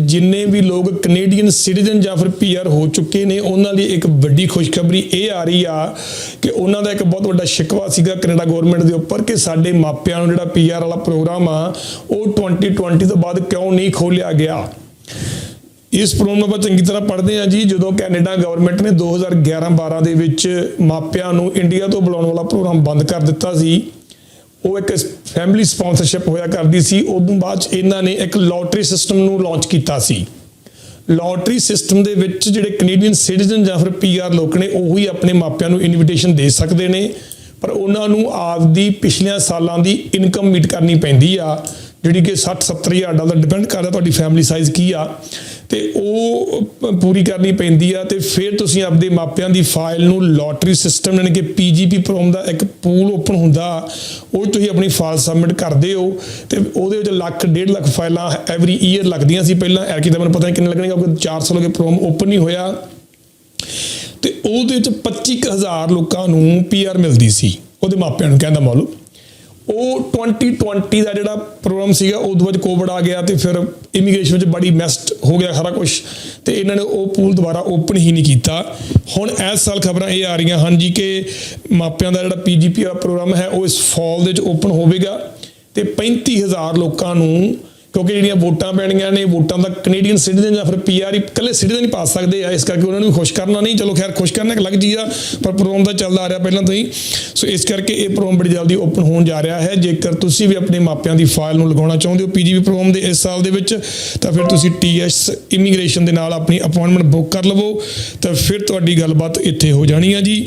ਜਿੰਨੇ ਵੀ ਲੋਕ Canadian citizen ਜਾਂ ਫਿਰ ਪੀਆਰ ਹੋ ਚੁੱਕੇ ਨੇ, ਉਹਨਾਂ ਲਈ ਇੱਕ ਵੱਡੀ ਖੁਸ਼ਖਬਰੀ ਇਹ ਆ ਰਹੀ ਆ ਕਿ ਉਹਨਾਂ ਦਾ ਇੱਕ ਬਹੁਤ ਵੱਡਾ ਸ਼ਿਕਵਾ ਸੀਗਾ ਕੈਨੇਡਾ ਗਵਰਨਮੈਂਟ ਦੇ ਉੱਪਰ ਕਿ ਸਾਡੇ ਮਾਪਿਆਂ ਨੂੰ ਜਿਹੜਾ ਪੀਆਰ ਵਾਲਾ ਪ੍ਰੋਗਰਾਮ ਆ, ਉਹ 2020 ਤੋਂ ਬਾਅਦ ਕਿਉਂ ਨਹੀਂ ਖੋਲਿਆ ਗਿਆ? ਇਸ ਪ੍ਰੋਗਰਾਮ ਨੂੰ ਆਪਾਂ ਚੰਗੀ ਤਰ੍ਹਾਂ ਪੜ੍ਹਦੇ ਹਾਂ ਜੀ, ਜਦੋਂ ਕੈਨੇਡਾ ਗਵਰਨਮੈਂਟ ਨੇ 2011-12 ਦੇ ਵਿੱਚ ਮਾਪਿਆਂ ਨੂੰ ਇੰਡੀਆ ਤੋਂ ਬੁਲਾਉਣ ਵਾਲਾ ਪ੍ਰੋਗਰਾਮ ਬੰਦ ਕਰ ਦਿੱਤਾ ਸੀ ਉਹ ਇੱਕ ਫੈਮਿਲੀ ਸਪਾਂਸਰਸ਼ਿਪ ਹੋਇਆ ਕਰਦੀ ਸੀ, ਉਦੋਂ ਬਾਅਦ 'ਚ ਇਹਨਾਂ ਨੇ ਇੱਕ ਲੋਟਰੀ ਸਿਸਟਮ ਨੂੰ ਲਾਂਚ ਕੀਤਾ ਸੀ। ਲੋਟਰੀ ਸਿਸਟਮ ਦੇ ਵਿੱਚ ਜਿਹੜੇ ਕੈਨੇਡੀਅਨ ਸਿਟੀਜ਼ਨ ਜਾਂ ਫਿਰ ਪੀਆਰ ਲੋਕ ਨੇ, ਉਹੀ ਆਪਣੇ ਮਾਪਿਆਂ ਨੂੰ ਇਨਵੀਟੇਸ਼ਨ ਦੇ ਸਕਦੇ ਨੇ, ਪਰ ਉਹਨਾਂ ਨੂੰ ਆਪਦੀ ਪਿਛਲੀਆਂ ਸਾਲਾਂ ਦੀ ਇਨਕਮ ਮੀਟ ਕਰਨੀ ਪੈਂਦੀ ਆ। ਜਿਹੜੀ ਕਿ 60 70 ਹਜ਼ਾਰ ਡਾਲਰ ਡਿਪੈਂਡ ਕਰਦਾ ਤੁਹਾਡੀ ਫੈਮਿਲੀ ਸਾਈਜ਼ ਕੀ ਆ, ਤੇ ਉਹ ਪੂਰੀ ਕਰਨੀ ਪੈਂਦੀ ਆ, ਤੇ ਫਿਰ ਤੁਸੀਂ ਆਪਦੇ ਮਾਪਿਆਂ ਦੀ ਫਾਈਲ ਨੂੰ ਲੋਟਰੀ ਸਿਸਟਮ ਯਾਨੀ ਕਿ ਪੀਜੀਪੀ ਪ੍ਰੋਮ ਦਾ ਇੱਕ ਪੂਲ ਓਪਨ ਹੁੰਦਾ, ਉਹ ਤੁਸੀਂ ਆਪਣੀ ਫਾਈਲ ਸਬਮਿਟ ਕਰਦੇ ਹੋ, ਤੇ ਉਹਦੇ ਵਿੱਚ ਲੱਖ, ਡੇਢ ਲੱਖ ਫਾਈਲਾਂ ਐਵਰੀ ਈਅਰ ਲੱਗਦੀਆਂ ਸੀ ਪਹਿਲਾਂ ਐਰਕੀ ਦਾ ਮੈਨੂੰ ਪਤਾ ਨਹੀਂ ਕਿੰਨੇ ਲੱਗਣਗੇ ਕਿਉਂਕਿ 4 ਸਾਲ ਹੋ ਗਏ ਪ੍ਰੋਮ ਓਪਨ ਨਹੀਂ ਹੋਇਆ। ਤੇ ਉਹਦੇ ਵਿੱਚ 25000 ਲੋਕਾਂ ਨੂੰ ਪੀਆਰ ਮਿਲਦੀ ਸੀ, ਉਹਦੇ ਮਾਪਿਆਂ ਨੂੰ ਕਹਿੰਦਾ ਮਾਲੂ। ਉਹ 2020 ਦਾ ਜਿਹੜਾ ਪ੍ਰੋਗਰਾਮ ਸੀਗਾ ਉਦੋਂ ਬਾਅਦ ਕੋਵਿਡ ਆ ਗਿਆ ਤੇ ਫਿਰ ਇਮੀਗ੍ਰੇਸ਼ਨ ਵਿੱਚ ਬੜੀ ਮੈਸਟ ਹੋ ਗਿਆ ਸਾਰਾ ਕੁਝ ਤੇ ਇਹਨਾਂ ਨੇ ਉਹ ਪੂਲ ਦੁਬਾਰਾ ਓਪਨ ਹੀ ਨਹੀਂ ਕੀਤਾ। ਹੁਣ ਇਸ ਸਾਲ ਖਬਰਾਂ ਇਹ ਆ ਰਹੀਆਂ ਹਨ ਜੀ ਕਿ ਮਾਪਿਆਂ ਦਾ ਜਿਹੜਾ ਪੀਜੀਪੀ ਦਾ ਪ੍ਰੋਗਰਾਮ ਹੈ, ਉਹ ਇਸ ਫਾਲ ਦੇ ਵਿੱਚ ਓਪਨ ਹੋਵੇਗਾ ਤੇ 35000 ਲੋਕਾਂ ਨੂੰ ਕਿਉਂਕਿ ਜਿਹੜੀਆਂ ਵੋਟਾਂ ਪੈਣੀਆਂ ਨੇ, ਵੋਟਾਂ ਦਾ ਕੈਨੇਡੀਅਨ ਸਿਟੀਜ਼ਨ ਜਾਂ ਫਿਰ ਪੀਆਰ ਇਕੱਲੇ ਸਿਟੀਜ਼ਨ ਹੀ ਪਾ ਸਕਦੇ ਆ, ਇਸ ਕਰਕੇ ਉਹਨਾਂ ਨੂੰ ਵੀ ਖੁਸ਼ ਕਰਨਾ ਨਹੀਂ। ਚਲੋ ਖੈਰ, ਖੁਸ਼ ਕਰਨਾ ਇੱਕ ਅਲੱਗ ਚੀਜ਼ ਆ, ਪਰ ਪ੍ਰੋਗਰਾਮ ਦਾ ਚੱਲਦਾ ਆ ਰਿਹਾ ਪਹਿਲਾਂ ਤੋਂ ਹੀ। ਸੋ ਇਸ ਕਰਕੇ ਇਹ ਪ੍ਰੋਗਰਾਮ ਬੜੀ ਜਲਦੀ ਓਪਨ ਹੋਣ ਜਾ ਰਿਹਾ ਹੈ। ਜੇਕਰ ਤੁਸੀਂ ਵੀ ਆਪਣੇ ਮਾਪਿਆਂ ਦੀ ਫਾਈਲ ਨੂੰ ਲਗਾਉਣਾ ਚਾਹੁੰਦੇ ਹੋ ਪੀਜੀਪੀ ਪ੍ਰੋਗਰਾਮ ਦੇ ਇਸ ਸਾਲ ਦੇ ਵਿੱਚ, ਤਾਂ ਫਿਰ ਤੁਸੀਂ ਟੀਐਸ ਇਮੀਗ੍ਰੇਸ਼ਨ ਦੇ ਨਾਲ ਆਪਣੀ ਅਪਾਇੰਟਮੈਂਟ ਬੁੱਕ ਕਰ ਲਵੋ। ਤਾਂ ਫਿਰ ਤੁਹਾਡੀ ਗੱਲਬਾਤ ਇੱਥੇ ਹੋ ਜਾਣੀ ਆ ਜੀ।